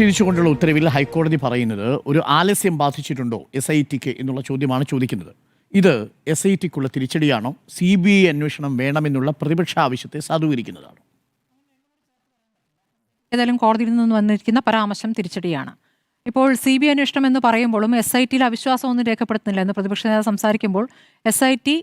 വിട്ടിരിച്ചുകൊണ്ടുള്ള ഉത്തരവിൽ ഹൈക്കോടതി പറയുന്നത് ഒരു ആലസ്യം ബാധിച്ചിട്ടുണ്ടോ എസ് ഐ ടിക്ക് എന്നുള്ള ചോദ്യമാണ് ചോദിക്കുന്നത്. ഇത് എസ് ഐ ടിക്കുള്ള തിരിച്ചടിയാണോ? സി ബി ഐ അന്വേഷണം വേണമെന്നുള്ള പ്രതിപക്ഷ ആവശ്യത്തെ സാധൂകരിക്കുന്നതാണ്? ഏതായാലും കോടതിയിൽ നിന്ന് വന്നിരിക്കുന്ന പരാമർശം തിരിച്ചടിയാണ്. ഇപ്പോൾ സി ബി അന്വേഷണം എന്ന് പറയുമ്പോഴും എസ് ഐ ടിയിൽ അവിശ്വാസം ഒന്നും രേഖപ്പെടുത്തുന്നില്ല എന്ന് പ്രതിപക്ഷ നേതാവ് സംസാരിക്കുമ്പോൾ എസ് ഐ ടി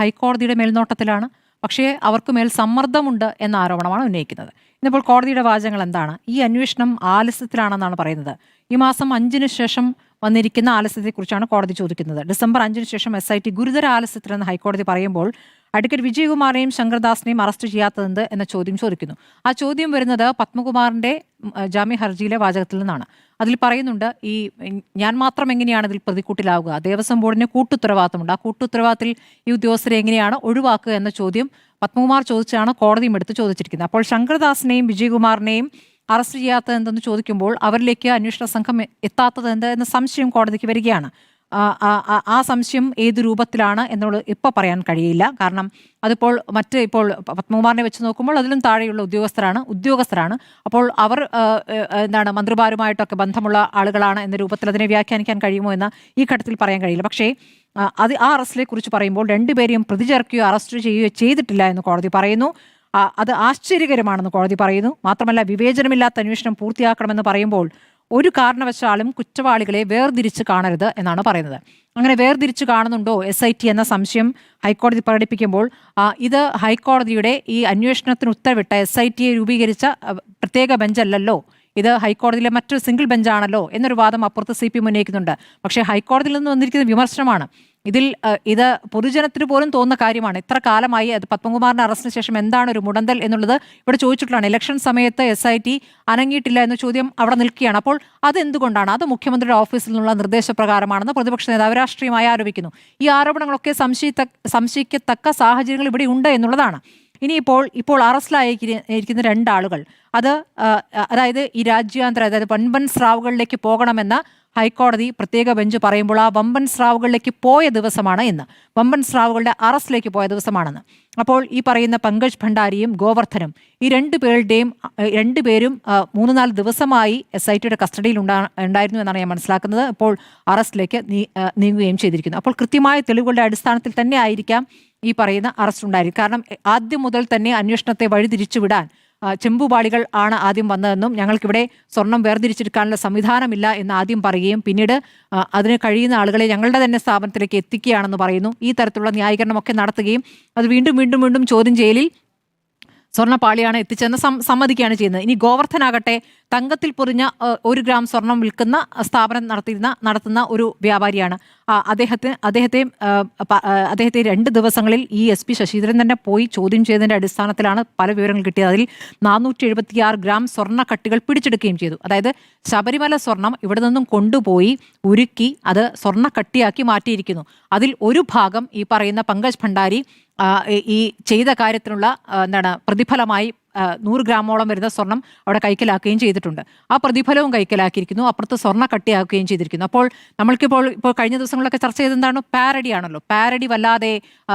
ഹൈക്കോടതിയുടെ മേൽനോട്ടത്തിലാണ് പക്ഷേ അവർക്ക് മേൽ സമ്മർദ്ദമുണ്ട് എന്ന ആരോപണമാണ് ഉന്നയിക്കുന്നത്. ഇന്നിപ്പോൾ കോടതിയുടെ വാചകങ്ങൾ എന്താണ്? ഈ അന്വേഷണം ആലസ്യത്തിലാണെന്നാണ് പറയുന്നത്. ഈ മാസം അഞ്ചിന് ശേഷം വന്നിരിക്കുന്ന ആലസ്യത്തെക്കുറിച്ചാണ് കോടതി ചോദിക്കുന്നത്. ഡിസംബർ അഞ്ചിന് ശേഷം എസ് ഐ ടി ഗുരുതര ആലസ്യത്തിലെന്ന് ഹൈക്കോടതി പറയുമ്പോൾ അഡ്വക്കേറ്റ് വിജയകുമാറിനെയും ശങ്കർദാസിനെയും അറസ്റ്റ് ചെയ്യാത്തതെന്ത് എന്ന ചോദ്യം ചോദിക്കുന്നു. ആ ചോദ്യം വരുന്നത് പത്മകുമാറിന്റെ ജാമ്യ ഹർജിയിലെ വാചകത്തിൽ നിന്നാണ്. അതിൽ പറയുന്നുണ്ട് ഈ ഞാൻ മാത്രം എങ്ങനെയാണ് ഇതിൽ പ്രതിക്കൂട്ടിലാവുക? ദേവസ്വം ബോർഡിന് കൂട്ടുത്തരവാദിത്തമുണ്ട്. ആ കൂട്ടുത്തരവാദിത്തത്തിൽ ഈ ഉദ്യോഗസ്ഥരെ എങ്ങനെയാണ് ഒഴിവാക്കുക എന്ന ചോദ്യം പത്മകുമാർ ചോദിച്ചാണ് കോടതിയും എടുത്ത് ചോദിച്ചിരിക്കുന്നത്. അപ്പോൾ ശങ്കർദാസിനെയും വിജയകുമാറിനെയും അറസ്റ്റ് ചെയ്യാത്തത് എന്തെന്ന് ചോദിക്കുമ്പോൾ അവരിലേക്ക് അന്വേഷണ സംഘം എത്താത്തത് എന്ത് എന്ന സംശയം കോടതിക്ക് വരികയാണ്. ആ, സംശയം ഏത് രൂപത്തിലാണ് എന്നുള്ളത് ഇപ്പോൾ പറയാൻ കഴിയില്ല. കാരണം അതിപ്പോൾ മറ്റ് ഇപ്പോൾ പത്മകുമാറിനെ വെച്ച് നോക്കുമ്പോൾ അതിലും താഴെയുള്ള ഉദ്യോഗസ്ഥരാണ് ഉദ്യോഗസ്ഥരാണ്. അപ്പോൾ അവർ എന്താണ് മന്ത്രിമാരുമായിട്ടൊക്കെ ബന്ധമുള്ള ആളുകളാണ് എന്ന രൂപത്തിൽ അതിനെ വ്യാഖ്യാനിക്കാൻ കഴിയുമോ എന്ന് ഈ ഘട്ടത്തിൽ പറയാൻ കഴിയില്ല. പക്ഷേ അത് ആ അറസ്റ്റിനെ കുറിച്ച് പറയുമ്പോൾ രണ്ടുപേരെയും പ്രതി ചേർക്കുകയോ അറസ്റ്റ് ചെയ്യുകയോ ചെയ്തിട്ടില്ല എന്ന് കോടതി പറയുന്നു. അത് ആശ്ചര്യകരമാണെന്ന് കോടതി പറയുന്നു. മാത്രമല്ല വിവേചനമില്ലാത്ത അന്വേഷണം പൂർത്തിയാക്കണമെന്ന് പറയുമ്പോൾ ഒരു കാരണവശാലും കുറ്റവാളികളെ വേർതിരിച്ച് കാണരുത് എന്നാണ് പറയുന്നത്. അങ്ങനെ വേർതിരിച്ച് കാണുന്നുണ്ടോ എസ് ഐ ടി എന്ന സംശയം ഹൈക്കോടതി പ്രകടിപ്പിക്കുമ്പോൾ ഇത് ഹൈക്കോടതിയുടെ ഈ അന്വേഷണത്തിന് ഉത്തരവിട്ട എസ് ഐ ടിയെ രൂപീകരിച്ച പ്രത്യേക ബെഞ്ചല്ലല്ലോ? ഇത് ഹൈക്കോടതിയിലെ മറ്റൊരു സിംഗിൾ ബെഞ്ചാണല്ലോ? എന്നൊരു വാദം അപ്പുറത്ത് സി പി ഉന്നയിക്കുന്നുണ്ട്. പക്ഷേ ഹൈക്കോടതിയിൽ നിന്ന് വന്നിരിക്കുന്ന വിമർശനമാണ്. ഇതിൽ ഇത് പൊതുജനത്തിന് പോലും തോന്നുന്ന കാര്യമാണ്. ഇത്ര കാലമായി അത് പത്മകുമാറിന്റെ അറസ്റ്റിന് ശേഷം എന്താണ് ഒരു മുടന്തൽ എന്നുള്ളത് ഇവിടെ ചോദിച്ചിട്ടുള്ളതാണ്. ഇലക്ഷൻ സമയത്ത് എസ് ഐ ടി അനങ്ങിയിട്ടില്ല എന്ന ചോദ്യം അവിടെ നിൽക്കുകയാണ്. അപ്പോൾ അത് അതെന്തുകൊണ്ടാണ്? അത് മുഖ്യമന്ത്രിയുടെ ഓഫീസിൽ നിന്നുള്ള നിർദ്ദേശപ്രകാരമാണെന്ന് പ്രതിപക്ഷ നേതാവ് രാഷ്ട്രീയമായി ആരോപിക്കുന്നു. ഈ ആരോപണങ്ങളൊക്കെ സംശയിത്ത സംശയിക്കത്തക്ക സാഹചര്യങ്ങൾ ഇവിടെ ഉണ്ട് എന്നുള്ളതാണ്. ഇനിയിപ്പോൾ ഇപ്പോൾ അറസ്റ്റിലായിരിക്കുന്ന രണ്ടാളുകൾ അത് അതായത് ഈ രാജ്യാന്തര അതായത് വൻപൻ സ്രാവുകളിലേക്ക് പോകണമെന്ന ഹൈക്കോടതി പ്രത്യേക ബെഞ്ച് പറയുമ്പോൾ ആ വമ്പൻ സ്രാവുകളിലേക്ക് പോയ ദിവസമാണ് ഇന്ന്. വമ്പൻ സ്രാവുകളുടെ അറസ്റ്റിലേക്ക് പോയ ദിവസമാണെന്ന്. അപ്പോൾ ഈ പറയുന്ന പങ്കജ് ഭണ്ഡാരിയും ഗോവർദ്ധനും ഈ രണ്ടു പേരുടെയും രണ്ടു പേരും മൂന്ന് നാല് ദിവസമായി എസ് ഐ ടിയുടെ കസ്റ്റഡിയിൽ ഉണ്ടായിരുന്നു എന്നാണ് ഞാൻ മനസ്സിലാക്കുന്നത്. അപ്പോൾ അറസ്റ്റിലേക്ക് നീങ്ങുകയും ചെയ്തിരിക്കുന്നു. അപ്പോൾ കൃത്യമായ തെളിവുകളുടെ അടിസ്ഥാനത്തിൽ തന്നെ ആയിരിക്കാം ഈ പറയുന്ന അറസ്റ്റ് ഉണ്ടായിരിക്കും കാരണം ആദ്യം മുതൽ തന്നെ അന്വേഷണത്തെ വഴിതിരിച്ചു വിടാൻ ചെമ്പുപാളികൾ ആണ് ആദ്യം വന്നതെന്നും ഞങ്ങൾക്കിവിടെ സ്വർണം വേർതിരിച്ചെടുക്കാനുള്ള സംവിധാനമില്ല എന്ന് ആദ്യം പറയുകയും പിന്നീട് അതിന് കഴിയുന്ന ആളുകളെ ഞങ്ങളുടെ തന്നെ സ്ഥാപനത്തിലേക്ക് എത്തിക്കുകയാണെന്ന് പറയുന്നു. ഈ തരത്തിലുള്ള ന്യായീകരണമൊക്കെ നടത്തുകയും അത് വീണ്ടും വീണ്ടും വീണ്ടും ചോദ്യം ചെയ്യലിൽ സ്വർണപ്പാളിയാണ് സം സമ്മതിക്കുകയാണ് ചെയ്യുന്നത്. ഇനി ഗോവർദ്ധനാകട്ടെ തങ്കത്തിൽ പൊറിഞ്ഞ ഒരു ഗ്രാം സ്വർണം വിൽക്കുന്ന സ്ഥാപനം നടത്തിയിരുന്ന നടത്തുന്ന ഒരു വ്യാപാരിയാണ്. അദ്ദേഹത്തിന് അദ്ദേഹത്തെ അദ്ദേഹത്തെ രണ്ട് ദിവസങ്ങളിൽ ഈ എസ് പി ശശീന്ദ്രൻ തന്നെ പോയി ചോദ്യം ചെയ്തതിന്റെ അടിസ്ഥാനത്തിലാണ് പല വിവരങ്ങൾ കിട്ടിയത്. അതിൽ നാനൂറ്റി എഴുപത്തിയാറ് ഗ്രാം സ്വർണ കട്ടികൾ പിടിച്ചെടുക്കുകയും ചെയ്തു. അതായത് ശബരിമല സ്വർണം ഇവിടെ നിന്നും കൊണ്ടുപോയി ഉരുക്കി അത് സ്വർണ കട്ടിയാക്കി മാറ്റിയിരിക്കുന്നു. അതിൽ ഒരു ഭാഗം ഈ പറയുന്ന പങ്കജ് ഭണ്ഡാരി ഈ- ചെയ്ത കാര്യത്തിനുള്ള എന്താണ് പ്രതിഫലമായി നൂറ് ഗ്രാമോളം വരുന്ന സ്വർണം അവിടെ കൈക്കലാക്കുകയും ചെയ്തിട്ടുണ്ട്. ആ പ്രതിഫലവും കൈക്കലാക്കിയിരിക്കുന്നു. അപ്പുറത്ത് സ്വർണ കട്ടിയാക്കുകയും ചെയ്തിരിക്കുന്നു. അപ്പോൾ നമ്മൾക്കിപ്പോൾ ഇപ്പോൾ കഴിഞ്ഞ ദിവസങ്ങളിലൊക്കെ ചർച്ച ചെയ്തെന്താണ് പാരഡി ആണല്ലോ. പാരഡി വല്ലാതെ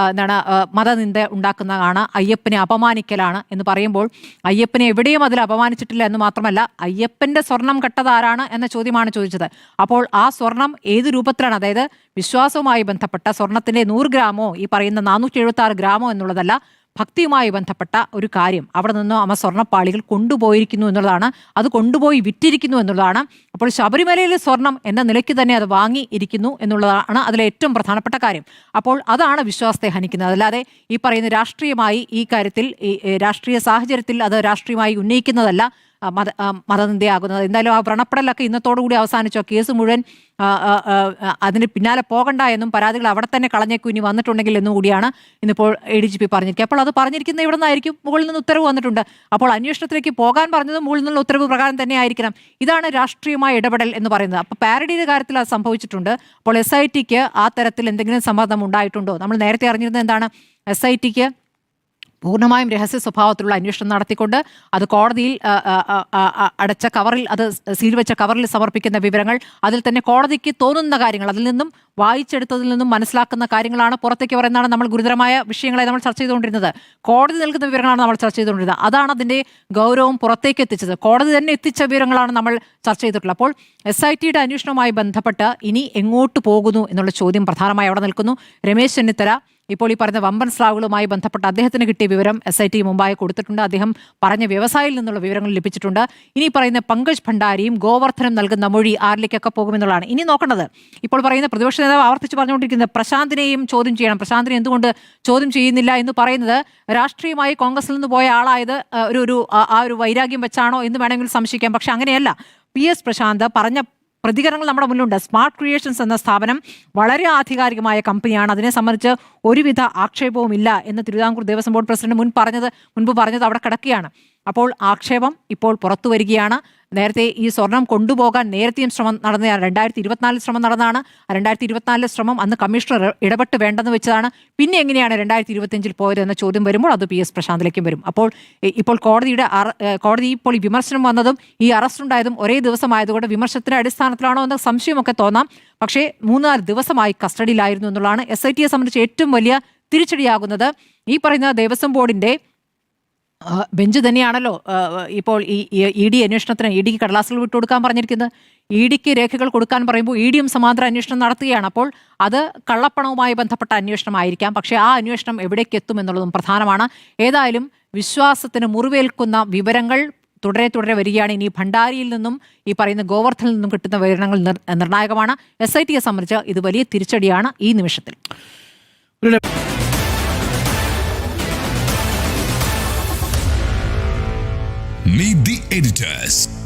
എന്താണ് മതനിന്ദ ഉണ്ടാക്കുന്നതാണ്. അയ്യപ്പനെ അപമാനിക്കലാണ് എന്ന് പറയുമ്പോൾ അയ്യപ്പനെ എവിടെയും അതിൽ അപമാനിച്ചിട്ടില്ല എന്ന് മാത്രമല്ല അയ്യപ്പന്റെ സ്വർണം കട്ടതാരാണ് എന്ന ചോദ്യമാണ് ചോദിച്ചത്. അപ്പോൾ ആ സ്വർണം ഏത് രൂപത്തിലാണ്? അതായത് വിശ്വാസവുമായി ബന്ധപ്പെട്ട സ്വർണത്തിന്റെ നൂറ് ഗ്രാമോ ഈ പറയുന്ന നാനൂറ്റി എഴുപത്തി ആറ് ഗ്രാമോ എന്നുള്ളതല്ല ഭക്തിയുമായി ബന്ധപ്പെട്ട ഒരു കാര്യം. അവിടെ നിന്ന് അമ്മ സ്വർണപ്പാളികൾ കൊണ്ടുപോയിരിക്കുന്നു എന്നുള്ളതാണ്. അത് കൊണ്ടുപോയി വിറ്റിരിക്കുന്നു എന്നുള്ളതാണ്. അപ്പോൾ ശബരിമലയിലെ സ്വർണം എന്ന നിലയ്ക്ക് തന്നെ അത് വാങ്ങി ഇരിക്കുന്നു എന്നുള്ളതാണ് അതിലെ ഏറ്റവും പ്രധാനപ്പെട്ട കാര്യം. അപ്പോൾ അതാണ് വിശ്വാസത്തെ ഹനിക്കുന്നത്. അല്ലാതെ ഈ പറയുന്ന രാഷ്ട്രീയമായി ഈ കാര്യത്തിൽ ഈ രാഷ്ട്രീയ സാഹചര്യത്തിൽ അത് രാഷ്ട്രീയമായി ഉന്നയിക്കുന്നതല്ല. മത മതനിന്ദയാകുന്നത്. എന്തായാലും ആ വ്രണപ്പെടലൊക്കെ ഇന്നത്തോടു കൂടി അവസാനിച്ചു. കേസ് മുഴുവൻ അതിന് പിന്നാലെ പോകണ്ട എന്നും പരാതികൾ അവിടെ തന്നെ കളഞ്ഞേക്കും ഇനി വന്നിട്ടുണ്ടെങ്കിൽ എന്നും കൂടിയാണ് ഇന്നിപ്പോൾ എ ഡി ജി പി പറഞ്ഞിരിക്കുക അപ്പോൾ അത് പറഞ്ഞിരിക്കുന്നത് ഇവിടെ നിന്നായിരിക്കും. മുകളിൽ നിന്ന് ഉത്തരവ് വന്നിട്ടുണ്ട്. അപ്പോൾ അന്വേഷണത്തിലേക്ക് പോകാൻ പറഞ്ഞത് മുകളിൽ നിന്നുള്ള ഉത്തരവ് പ്രകാരം തന്നെ ആയിരിക്കണം ഇതാണ് രാഷ്ട്രീയമായ ഇടപെടൽ എന്ന് പറയുന്നത്. അപ്പോൾ പാരഡിയുടെ കാര്യത്തിൽ അത് സംഭവിച്ചിട്ടുണ്ട്. അപ്പോൾ എസ് ഐ ടിക്ക് ആ തരത്തിൽ എന്തെങ്കിലും സമ്മർദ്ദം ഉണ്ടായിട്ടുണ്ടോ? നമ്മൾ നേരത്തെ അറിഞ്ഞിരുന്നത് എന്താണ്? എസ് ഐ ടിക്ക് പൂർണമായും രഹസ്യ സ്വഭാവത്തിലുള്ള അന്വേഷണം നടത്തിക്കൊണ്ട് അത് കോടതിയിൽ അടച്ച കവറിൽ അത് സീൽ വെച്ച കവറിൽ സമർപ്പിക്കുന്ന വിവരങ്ങൾ അതിൽ തന്നെ കോടതിക്ക് തോന്നുന്ന കാര്യങ്ങൾ അതിൽ നിന്നും വായിച്ചെടുത്തതിൽ നിന്നും മനസ്സിലാക്കുന്ന കാര്യങ്ങളാണ് പുറത്തേക്ക് പറയുന്നതാണ് നമ്മൾ ഗുരുതരമായ വിഷയങ്ങളെ നമ്മൾ ചർച്ച ചെയ്തുകൊണ്ടിരുന്നത്. കോടതി നൽകുന്ന വിവരങ്ങളാണ് നമ്മൾ ചർച്ച ചെയ്തുകൊണ്ടിരുന്നത്. അതാണ് അതിന്റെ ഗൗരവം പുറത്തേക്ക് എത്തിച്ചത്. കോടതി തന്നെ എത്തിച്ച വിവരങ്ങളാണ് നമ്മൾ ചർച്ച ചെയ്തിട്ടുള്ളത്. അപ്പോൾ എസ് ഐ ടിയുടെ അന്വേഷണവുമായി ബന്ധപ്പെട്ട് ഇനി എങ്ങോട്ട് പോകുന്നു എന്നുള്ള ചോദ്യം പ്രധാനമായി അവിടെ നിൽക്കുന്നു. രമേശ് ചെന്നിത്തല ഇപ്പോൾ ഈ പറഞ്ഞ വമ്പൻ സ്രാവുകളുമായി ബന്ധപ്പെട്ട് അദ്ദേഹത്തിന് കിട്ടിയ വിവരം എസ് ഐ ടി മുമ്പായി കൊടുത്തിട്ടുണ്ട്. അദ്ദേഹം പറഞ്ഞ വ്യവസായിയിൽ നിന്നുള്ള വിവരങ്ങൾ ലഭിച്ചിട്ടുണ്ട്. ഇനി പറയുന്ന പങ്കജ് ഭണ്ഡാരിയും ഗോവർദ്ധനം നൽകുന്ന മൊഴി ആരിലേക്കൊക്കെ പോകുമെന്നുള്ളതാണ് ഇനി നോക്കേണ്ടത് ഇപ്പോൾ പറയുന്ന പ്രതിപക്ഷ നേതാവ് ആവർത്തിച്ച് പറഞ്ഞുകൊണ്ടിരിക്കുന്നത് പ്രശാന്തിനെയും ചോദ്യം ചെയ്യണം. പ്രശാന്തിനെ എന്തുകൊണ്ട് ചോദ്യം ചെയ്യുന്നില്ല എന്ന് പറയുന്നത് രാഷ്ട്രീയമായി കോൺഗ്രസിൽ നിന്ന് പോയ ആളായത് ഒരു ഒരു ആ ഒരു വൈരാഗ്യം വെച്ചാണോ എന്ന് വേണമെങ്കിൽ സംശയിക്കാം. പക്ഷെ അങ്ങനെയല്ല. പി എസ് പ്രശാന്ത് പറഞ്ഞ പ്രതികരണങ്ങൾ നമ്മുടെ മുന്നിലുണ്ട്. സ്മാർട്ട് ക്രിയേഷൻസ് എന്ന സ്ഥാപനം വളരെ ആധികാരികമായ കമ്പനിയാണ്. അതിനെ സംബന്ധിച്ച് ഒരുവിധ ആക്ഷേപവും ഇല്ല എന്ന് തിരുവിതാംകൂർ ദേവസ്വം ബോർഡ് പ്രസിഡന്റ് മുൻ പറഞ്ഞത് മുൻപ് പറഞ്ഞത് അവിടെ കിടക്കുകയാണ്. അപ്പോൾ ആക്ഷേപം ഇപ്പോൾ പുറത്തു വരികയാണ്. നേരത്തെ ഈ സ്വർണം കൊണ്ടുപോകാൻ നേരത്തെയും ശ്രമം നടന്നതാണ് രണ്ടായിരത്തി ഇരുപത്തിനാലിൽ ശ്രമം നടന്നതാണ്. രണ്ടായിരത്തി ഇരുപത്തിനാലിലെ ശ്രമം അന്ന് കമ്മീഷണർ ഇടപെട്ട് വേണ്ടെന്ന് വെച്ചതാണ്. പിന്നെ എങ്ങനെയാണ് രണ്ടായിരത്തി ഇരുപത്തിയഞ്ചിൽ പോയത് എന്ന ചോദ്യം വരുമ്പോൾ അത് പി എസ് പ്രശാന്തിലേക്കും വരും. അപ്പോൾ ഇപ്പോൾ കോടതിയുടെ കോടതി ഇപ്പോൾ ഈ വിമർശനം വന്നതും ഈ അറസ്റ്റ് ഉണ്ടായതും ഒരേ ദിവസമായതുകൊണ്ട് വിമർശനത്തിന്റെ അടിസ്ഥാനത്തിലാണോ എന്ന സംശയമൊക്കെ തോന്നാം. പക്ഷേ മൂന്നാൽ ദിവസമായി കസ്റ്റഡിയിലായിരുന്നു എന്നുള്ളതാണ് എസ് ഐ ടിയെ സംബന്ധിച്ച് ഏറ്റവും വലിയ തിരിച്ചടിയാകുന്നത്. ഈ പറയുന്ന ദേവസ്വം ബോർഡിന്റെ ബെഞ്ച് തന്നെയാണല്ലോ ഇപ്പോൾ ഈ ഇ ഡി അന്വേഷണത്തിന് ഇ ഡിക്ക് കടലാസുകൾ വിട്ടുകൊടുക്കാൻ പറഞ്ഞിരിക്കുന്നത്. ഇ ഡിക്ക് രേഖകൾ കൊടുക്കാൻ പറയുമ്പോൾ ഇ ഡിയും സമാന്തര അന്വേഷണം നടത്തുകയാണ്. അപ്പോൾ അത് കള്ളപ്പണവുമായി ബന്ധപ്പെട്ട അന്വേഷണമായിരിക്കാം. പക്ഷേ ആ അന്വേഷണം എവിടേക്ക് എത്തും എന്നുള്ളതും പ്രധാനമാണ്. ഏതായാലും വിശ്വാസത്തിന് മുറിവേൽക്കുന്ന വിവരങ്ങൾ തുടരെ തുടരെ വരികയാണ്. ഇനി ഭണ്ഡാരിയിൽ നിന്നും ഈ പറയുന്ന ഗോവർദ്ധനിൽ നിന്നും കിട്ടുന്ന വിവരങ്ങൾ നിർ- നിർണായകമാണ്. എസ് ഐ ടിയെ സംബന്ധിച്ച് ഇത് വലിയ തിരിച്ചടിയാണ് ഈ നിമിഷത്തിൽ. Meet the editors.